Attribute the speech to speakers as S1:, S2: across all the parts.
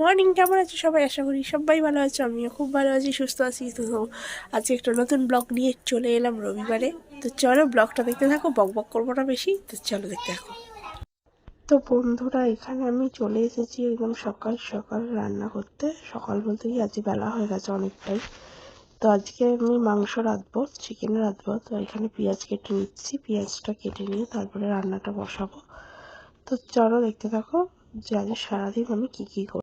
S1: Morning, কেমন আছো সবাই? আশা করি সবাই ভালো আছো, আমিও খুব ভালো আছি, সুস্থ আছি। তো আজকে একটা নতুন ব্লগ নিয়ে চলে এলাম রবিবারে। তো চলো ব্লগটা দেখতে থাকো, বক বক করব না বেশি। তো চলো দেখতে থাকো। তো বন্ধুরা, এখানে আমি চলে এসেছি একদম সকাল সকাল রান্না করতে। সকাল বলতে কি, আজকে বেলা হয়ে গেছে অনেকটাই। তো আজকে আমি মাংস রাঁধবো চিকেন রাঁধবো। তো এখানে পেঁয়াজ কেটে নিচ্ছি, পেঁয়াজটা কেটে নিয়ে তারপরে রান্নাটা বসাবো। তো চলো দেখতে থাকো যে আজ সারাদিন আমি কী কী করি।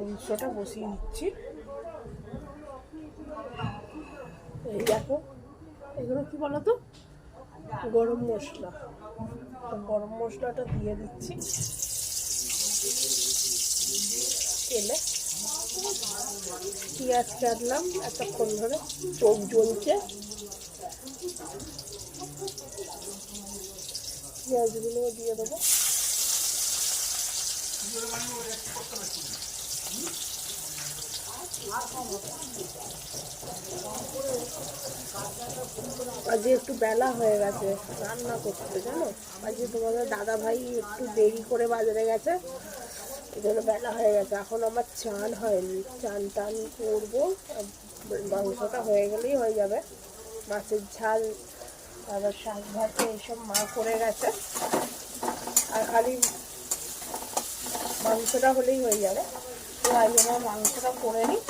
S1: মাংসটা বসিয়ে দিচ্ছি এই দেখো, এগুলো কি বলো তো গরম মশলা। গরম মশলাটা দিয়ে দিচ্ছি। তেলে পেঁয়াজ কাটলাম, এতক্ষণ ধরে চোখ জ্বলছে। পেঁয়াজগুলো দিয়ে দেবো। আজকে একটু বেলা হয়ে গেছে, রান্না করতে, জানো? আজকে তোমাদের দাদা ভাই একটু দেরি করে বাজারে গেছে এই জন্য বেলা হয়ে গেছে। এখন আমার চান হয়নি। চান টান করব, মাংসটা হয়ে গেলেই হয়ে যাবে। মাছের ঝাল তারপর শাক ভাতে এইসব মা করে গেছে। আর খালি মাংসটা হলেই হয়ে যাবে। তো আজ আমার মাংসটা করে নিই।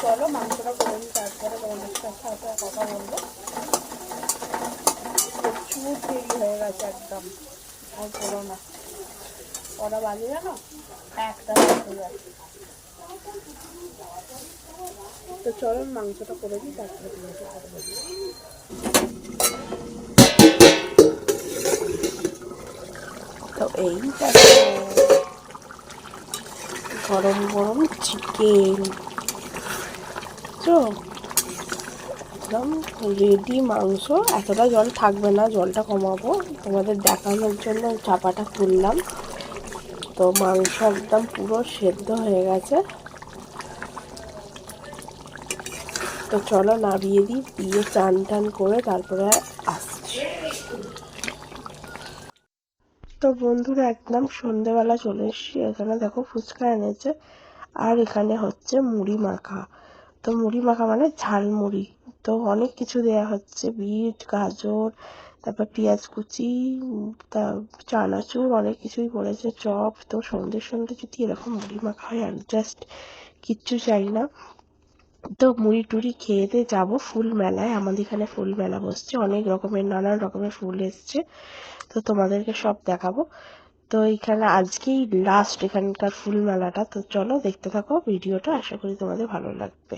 S1: চলো মাংসটা করে নিই, তারপরে তোমাদের সাথে কথা বলব। প্রচুর দেরি হয়ে গেছে একদম, আর করো না। কটা বাজে জানো? একটা বাজে যাচ্ছে তো চলো মাংসটা করে দিই তারপরে তোমাদের কথা বলব। তো এই দেখো গরম গরম চিকেন। তো, একদম রেডি মাংস। এতটা জল থাকবে না, জলটা কমাবো। তোমাদের দেখানোর জন্য চাপাটা খুললাম তো মাংস একদম পুরো সেদ্ধ হয়ে গেছে। তো চলো নাবিয়ে দিই, দিয়ে চান টান করে তারপরে আসছি। তো বন্ধুরা একদম সন্ধেবেলা চলে এসেছি। এখানে দেখো ফুচকা এনেছে। আর এখানে হচ্ছে মুড়ি মাখা। তো মুড়ি মাখা মানে ঝাল মুড়ি তো অনেক কিছু দেয়া হচ্ছে। বিট, গাজর, তারপর পেঁয়াজ কুচি, তা চানাচুর অনেক কিছুই পড়েছে। চপ, তো সন্ধ্যে সন্ধ্যে যদি এরকম মুড়ি মাখা হয় আর জাস্ট কিচ্ছু চাই না। তো মুড়ি টুড়ি খেয়ে দিয়ে যাব ফুল মেলায়। আমাদের এখানে ফুল মেলা বসছে, অনেক রকমের, নানান রকমের ফুল এসছে। তো তোমাদেরকে সব দেখাবো। তো এখানে আজকেই লাস্ট এখানকার ফুল মেলাটা। তো চলো দেখতে থাকো ভিডিওটা, আশা করি তোমাদের ভালো লাগবে।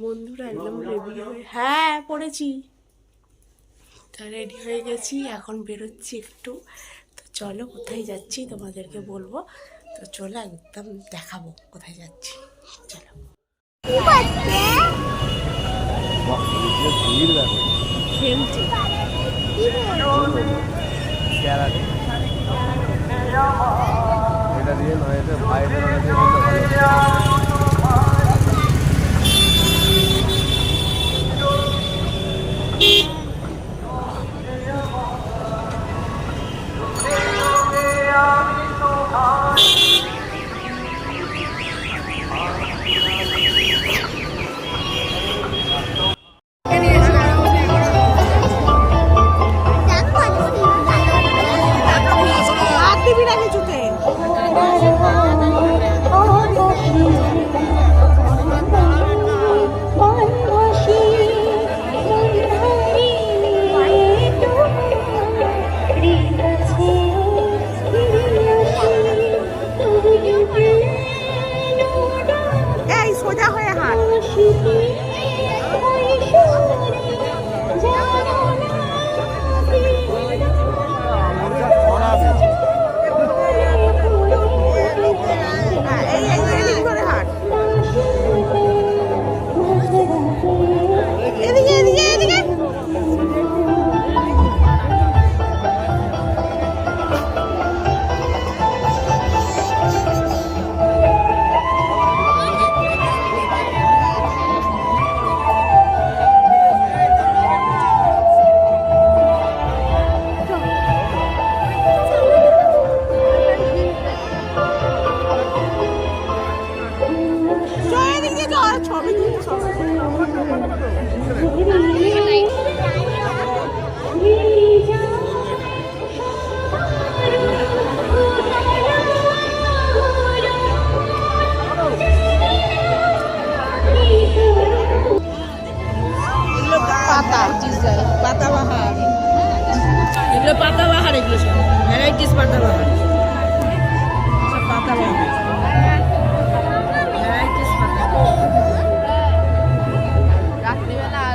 S1: বন্ধুরা একদম রেডি হয়ে হ্যাঁ পড়েছি। তা রেডি হয়ে গেছি এখন বেরোচ্ছি একটু। তো চলো কোথায় যাচ্ছি তোমাদেরকে বলব? তো চলো একদম দেখাবো কোথায় যাচ্ছি। চলো।
S2: এটা দিয়ে নয় এটা ভাইদের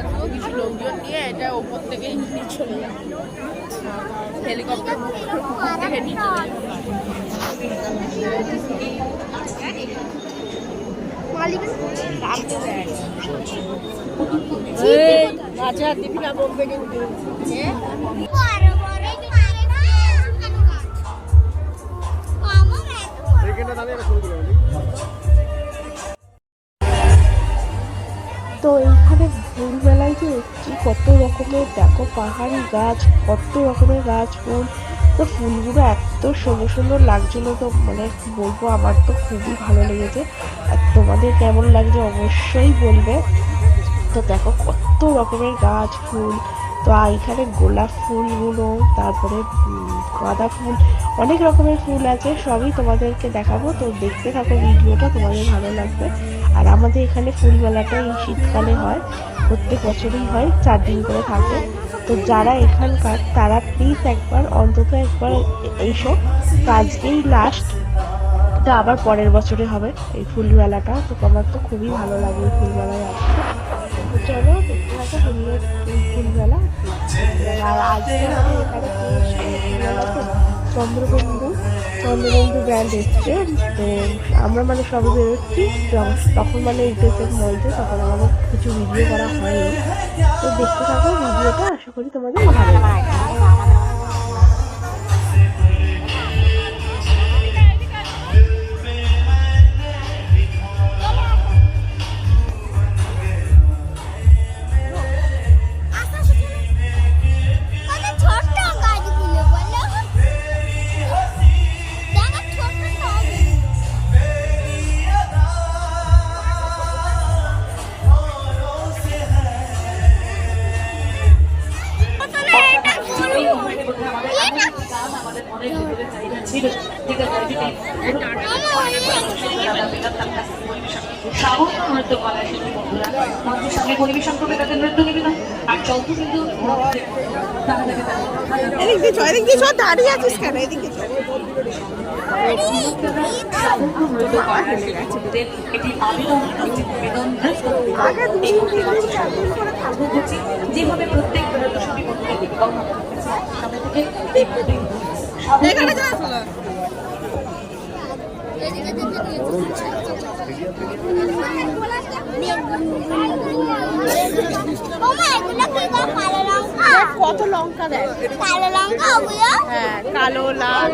S3: রাত্রিবেলা কিছু লোকজন নিয়ে এটা ওপর থেকে নিয়ে চলে যাব হেলিকপ্টার থেকে নিয়ে চলে এই মাঝে হাত দিবি না বলবে কিন্তু।
S1: তো এইখানে যে এসছি কত রকমের, দেখো পাহাড়ি গাছ, কত রকমের গাছ, ফুল। তো ফুলগুলো এত সুন্দর সুন্দর লাগছিল তো মানে বলব, আমার তো খুবই ভালো লেগেছে। আর তোমাদের কেমন লাগছে অবশ্যই বলবে। তো দেখো কত রকমের গাছ, ফুল। তো এখানে গোলাপ ফুলগুলো, তারপরে গাঁদা ফুল, অনেক রকমের ফুল আছে, সবই তোমাদেরকে দেখাবো। তো দেখতে থাকো, ভিডিওটা তোমাদের ভালো লাগবে। আর আমাদের এখানে ফুল এই শীতকালে হয়। প্রত্যেক বছরই হয়, চার দিন করে থাকে। তো যারা এখানকার, তারা প্লিজ একবার, অন্তত একবার এইসব তো আজকেই লাস্ট তো আবার পরের বছরে হবে এই ফুল মেলাটা তো আমার তো খুবই ভালো লাগে এই ফুল মেলায় আসতে চলো এই আর চন্দ্রবন্ধু চন্দ্রবন্ধু ব্র্যান্ড এসছে, তো আমরা মানে সবে বেরোচ্ছি তখন মানে উঠেছে মঞ্চে তখন আমাদের কিছু ভিডিও করা হয়নি। তো দেখতে থাকো ভিডিওটা আশা করি তোমাদের ভালো লাগবে।
S4: সাগর নৃত্য কলা শিল্পী বন্ধুরা মঞ্চের সামনে পরিবেশন করবে তাদের নৃত্য নিবেদন আর কিন্তু
S1: দাঁড়িয়ে আছিস কেন? এদিকে
S4: যেভাবে প্রত্যেক নৃত্য শিল্পী বন্ধুদের সামনে থেকে
S1: এখানে
S2: কত লঙ্কা দেয়?
S5: কালো লঙ্কা
S2: হ্যাঁ কালো লাল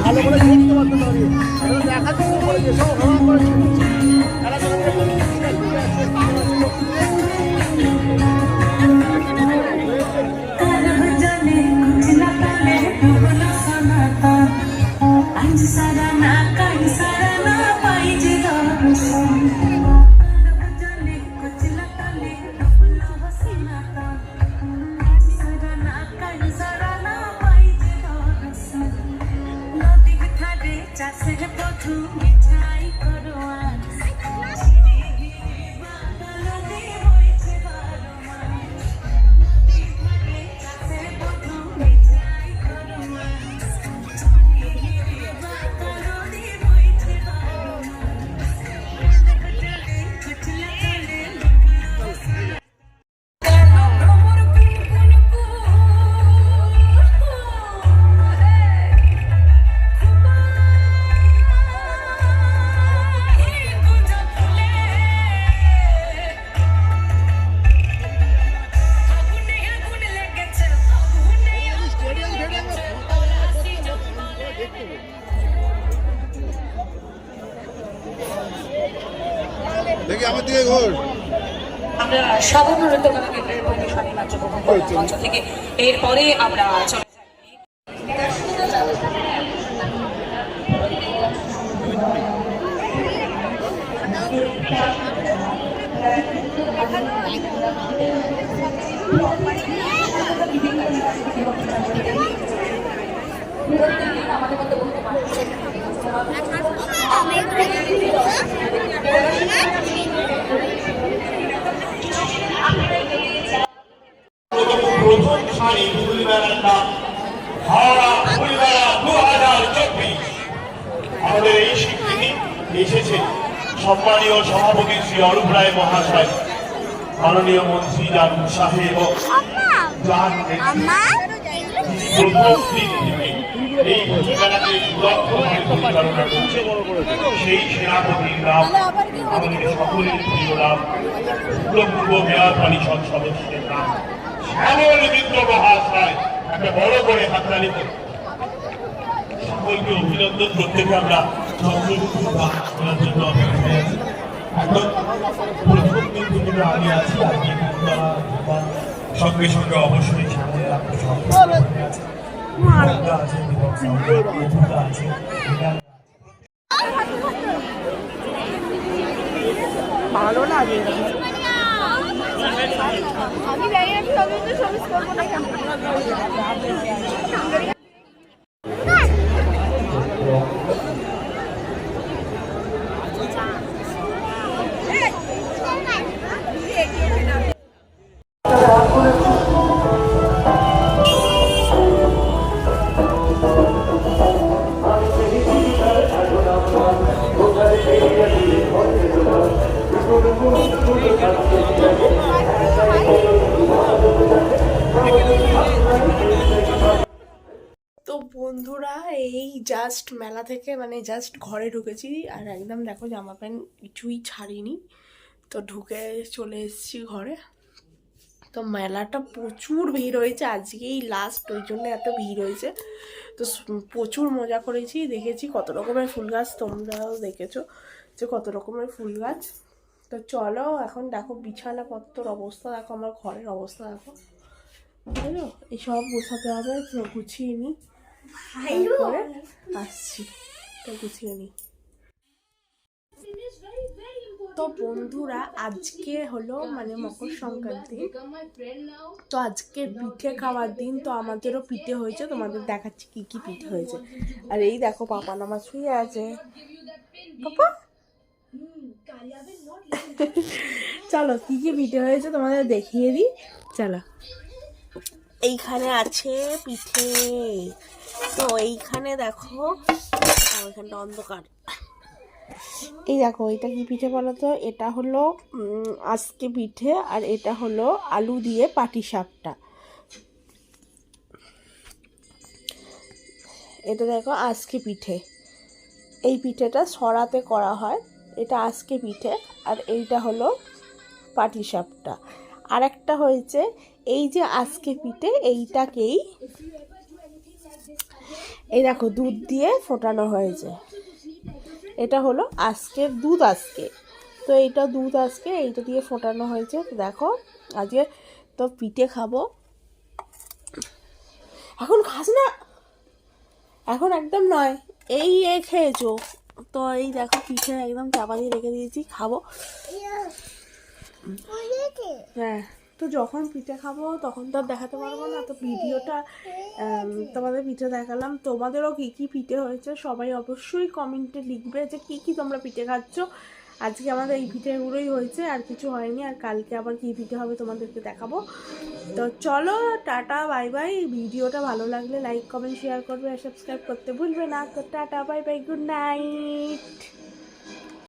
S4: ভালো করে দেখতে পারতো দেখাতে
S6: থেকে। এরপরে আমরা চলে যাই
S5: আমি এগুলো কি গো?
S7: প্রথম সারি ফুল মেলাটা হাওড়া ফুল মেলা দু হাজার চব্বিশ আমাদের এই স্বীকৃতি এসেছে সম্মানীয় সভাপতি শ্রী অরূপ রায় মহাশয় মাননীয় যার থেকে এই মেলাকে পরিচালনা করছে সেই সেনাপতির নাম আমাদের সকলের প্রিয় নাম পূর্ব মেয়র পরিষদ সদস্যের নাম শ্যামল মিত্র মহাশয় একটা বড় করে হাততালি করুন। সকলকে অভিনন্দন প্রত্যেকে আমরা জন্য অপেক্ষা করে আছি। এখন প্রথম দিন আমি আছি আজকে কিন্তু আমার আমার সঙ্গে সঙ্গে অবশ্যই
S2: ভালো লাগে
S5: আমি
S1: জাস্ট থেকে মানে জাস্ট ঘরে ঢুকেছি আর একদম দেখো জামা প্যান্ট কিছুই ছাড়িনি। তো ঢুকে চলে এসেছি ঘরে। তো মেলাটা প্রচুর ভিড় হয়েছে, আজকেই লাস্ট ওই জন্য এত ভিড় হয়েছে। তো প্রচুর মজা করেছি, দেখেছি কত রকমের ফুল গাছ, তোমরাও দেখেছ যে কত রকমের ফুল গাছ। তো চলো এখন দেখো বিছানাপত্রর অবস্থা, দেখো আমার ঘরের অবস্থা দেখো। বুঝলো এইসব গোছাতে হবে গুছিয়ে নিই। আসছি। তো গুছিয়ে নিই তো বন্ধুরা আজকে হলো মানে মকর সংক্রান্তি। তো আজকে পিঠে খাওয়ার দিন তো আমাদেরও পিঠে হয়েছে তোমাদের দেখাচ্ছি কি কি পিঠে হয়েছে। আর এই দেখো পাপা নামা শুয়ে আছে। পাপা? চলো কি কি পিঠে হয়েছে তোমাদের দেখিয়ে দিই। চলো। এইখানে আছে পিঠে। তো এইখানে দেখো এখানটা অন্ধকার। এই দেখো, এটা কি পিঠে বলো তো? এটা হলো আজকে পিঠে, আর এটা হলো আলু দিয়ে পাটি সাপটা এটা দেখো আজকে পিঠে। এই পিঠেটা সরাতে করা হয়। এটা আজকে পিঠে, আর এইটা হলো পাটিসাপটা আর একটা হয়েছে, এই যে আজকে পিঠে এইটাকেই এই দেখো, দুধ দিয়ে ফোটানো হয়েছে। এটা হলো আজকের দুধ আজকে। তো এইটা দুধ আজকে, এইটা দিয়ে ফোটানো হয়েছে। তো দেখো, আজকে তো পিঠে খাব। এখন খাস না। এখন একদম নয়। এই এ খেয়েছো। তো এই দেখো, পিঠে একদম চাপা দিয়ে রেখে দিয়েছি, খাব। হ্যাঁ তো যখন পিঠে খাব, তখন তো দেখাতে পারব না। তো ভিডিওটা তোমাদের পিঠে দেখালাম। তোমাদেরও কী কী পিঠে হয়েছে সবাই অবশ্যই কমেন্টে লিখবে যে কী কী তোমরা পিঠে খাচ্ছ। আজকে আমাদের এই পিঠেগুলোই হয়েছে, আর কিছু হয়নি, আর কালকে আবার কী পিঠে হবে তোমাদেরকে দেখাবো। তো চলো, টাটা, বাই বাই। ভিডিওটা ভালো লাগলে লাইক, কমেন্ট, শেয়ার করবে আর সাবস্ক্রাইব করতে ভুলবে না। তো tata, bye bye, good night.